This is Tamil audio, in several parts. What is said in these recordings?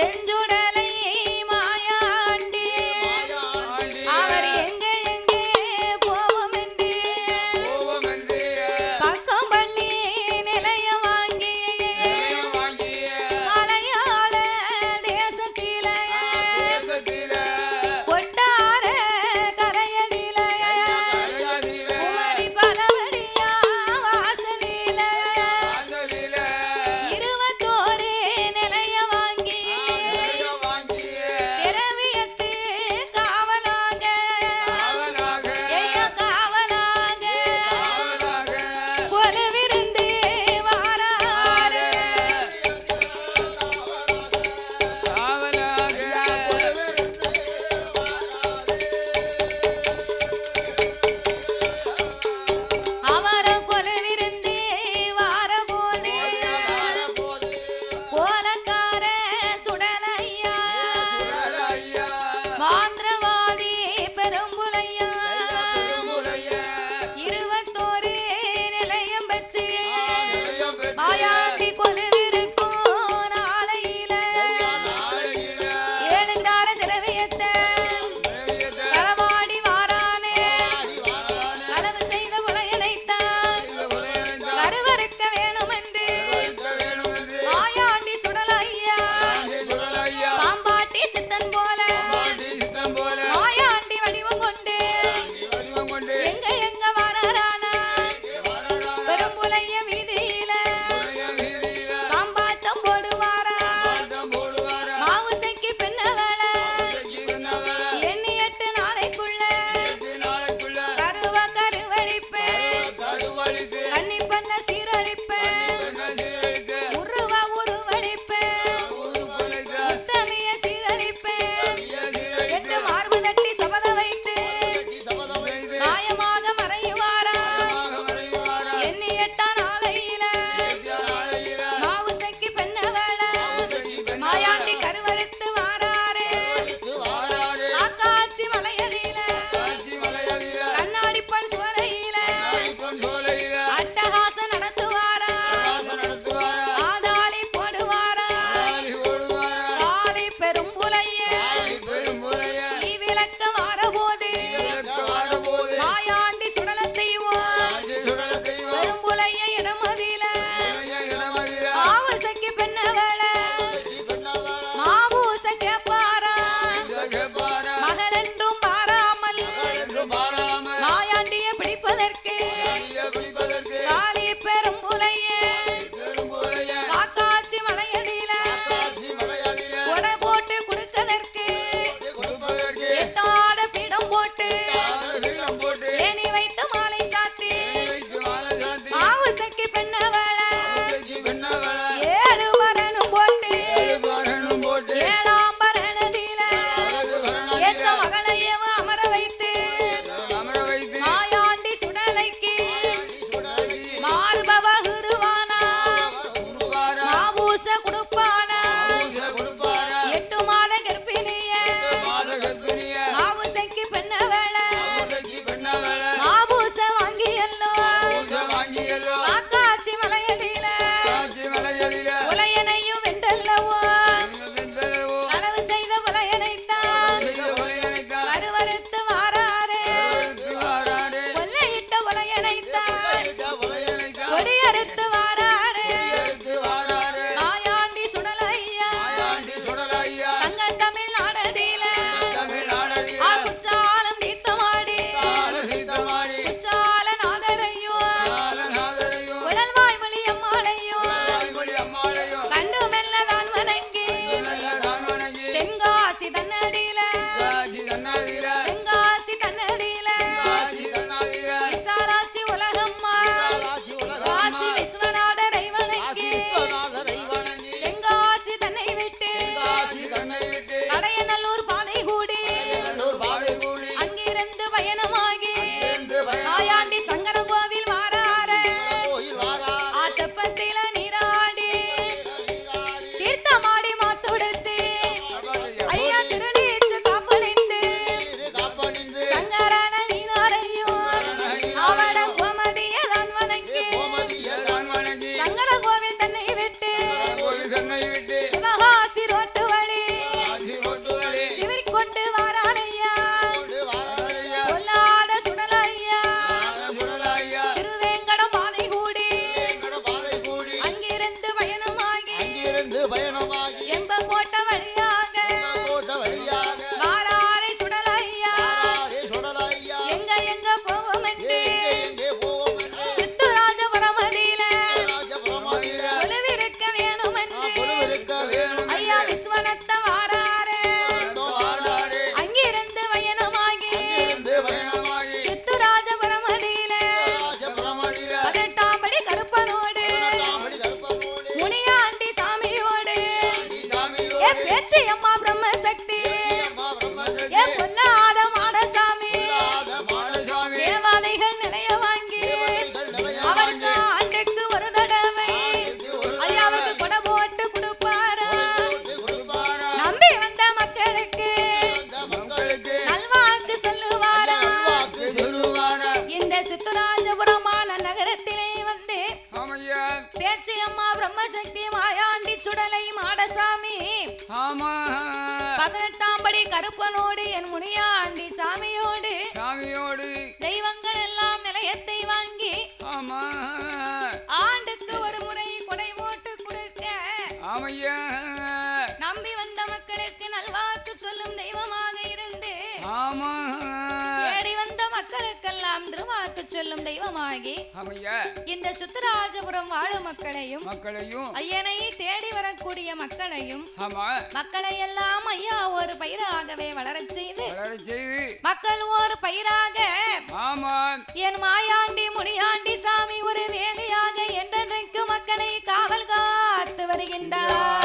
sin. எல்லாம் திருவாக்கு சொல்லும் தெய்வமாகி இந்த சுத்தராஜபுரம் வாழும் மக்களையும் மக்களையும் ஐயனை தேடி வரக்கூடிய மக்களையும் மக்களை எல்லாம் ஐயா ஒரு பயிராகவே வளரச் செய்து மக்கள் ஒரு பயிராக என் மாயாண்டி முனியாண்டி சாமி ஒரு வேலையாக என்றென்றைக்கு மக்களை காவல் காத்து வருகின்றார்.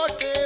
noche.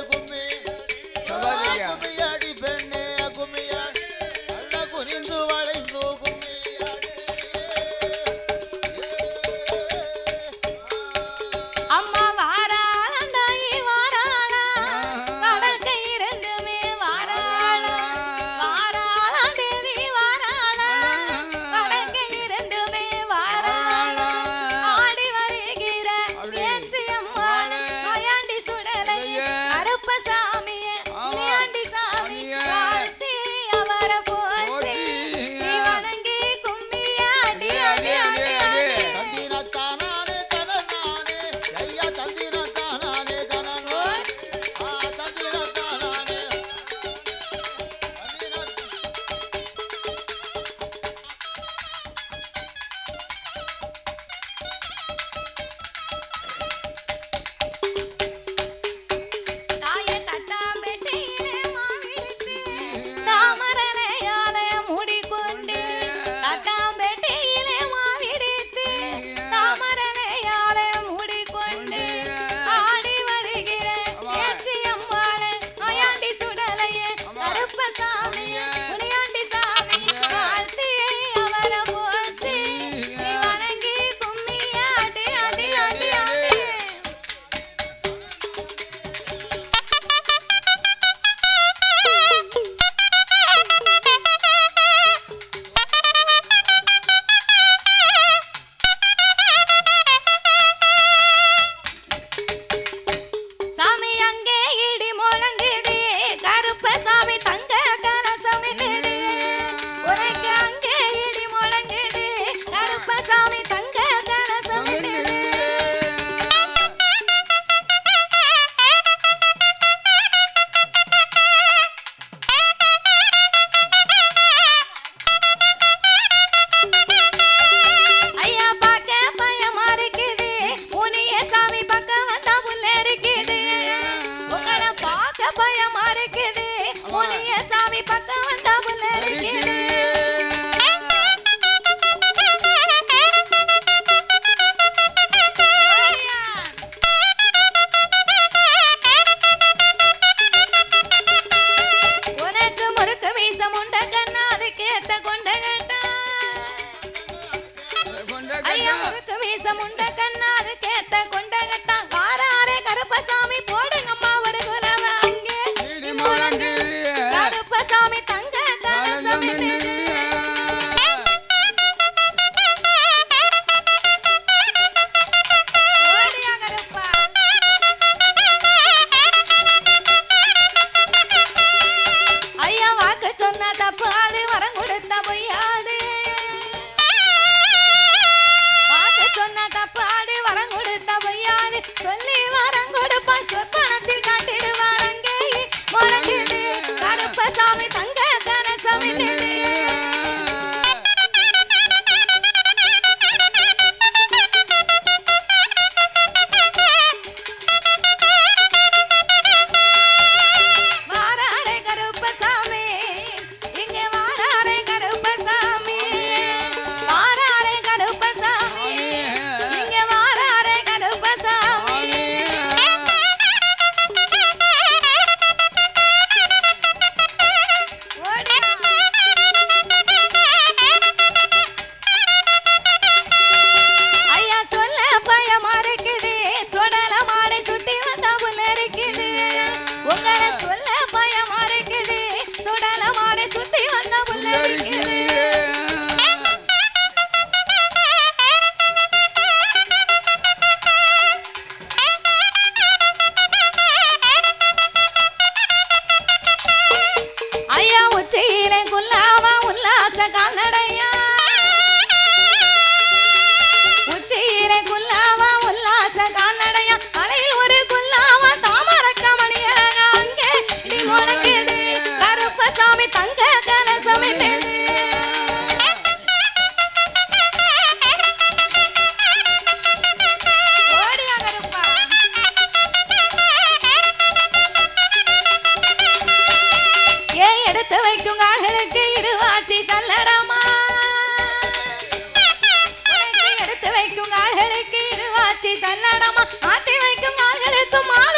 சொல்லி வர তোমার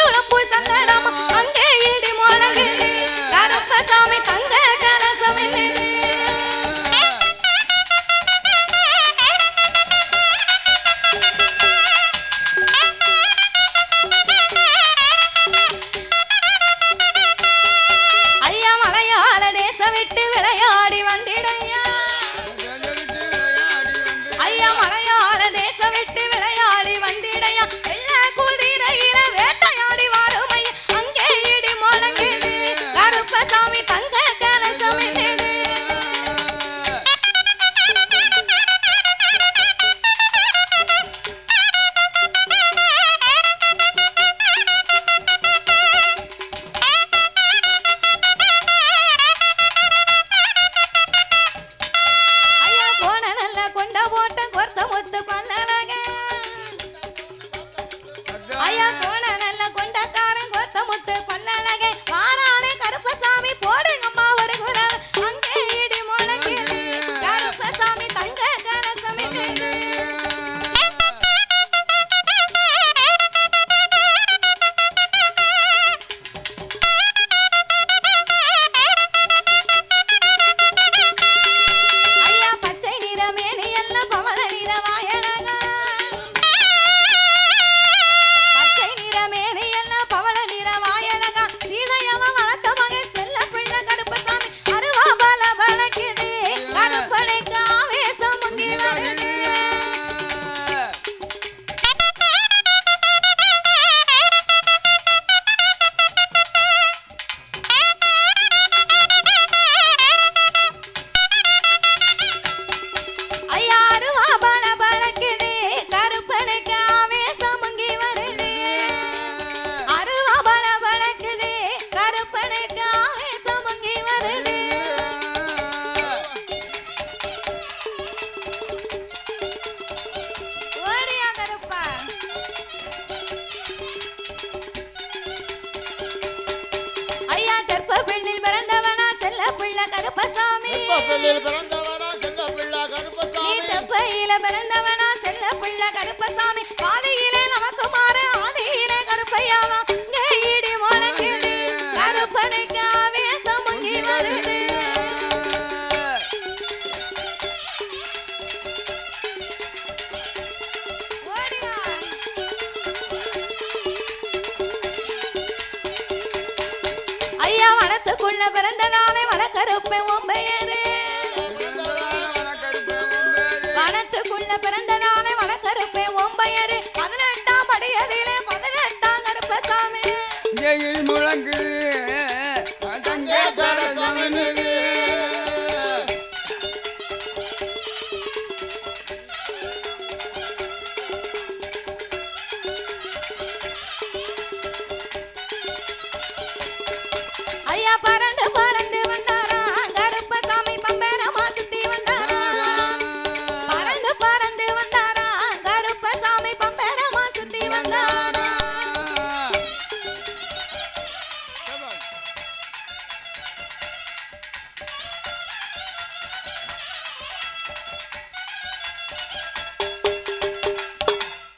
பையில பிறந்தவனா செல்ல பிள்ளை கருப்பசாமி. பையில பிறந்தவனா செல்ல பிள்ளை கருப்பசாமி. பாதையிலே நமக்கு மாற கருப்பையாவா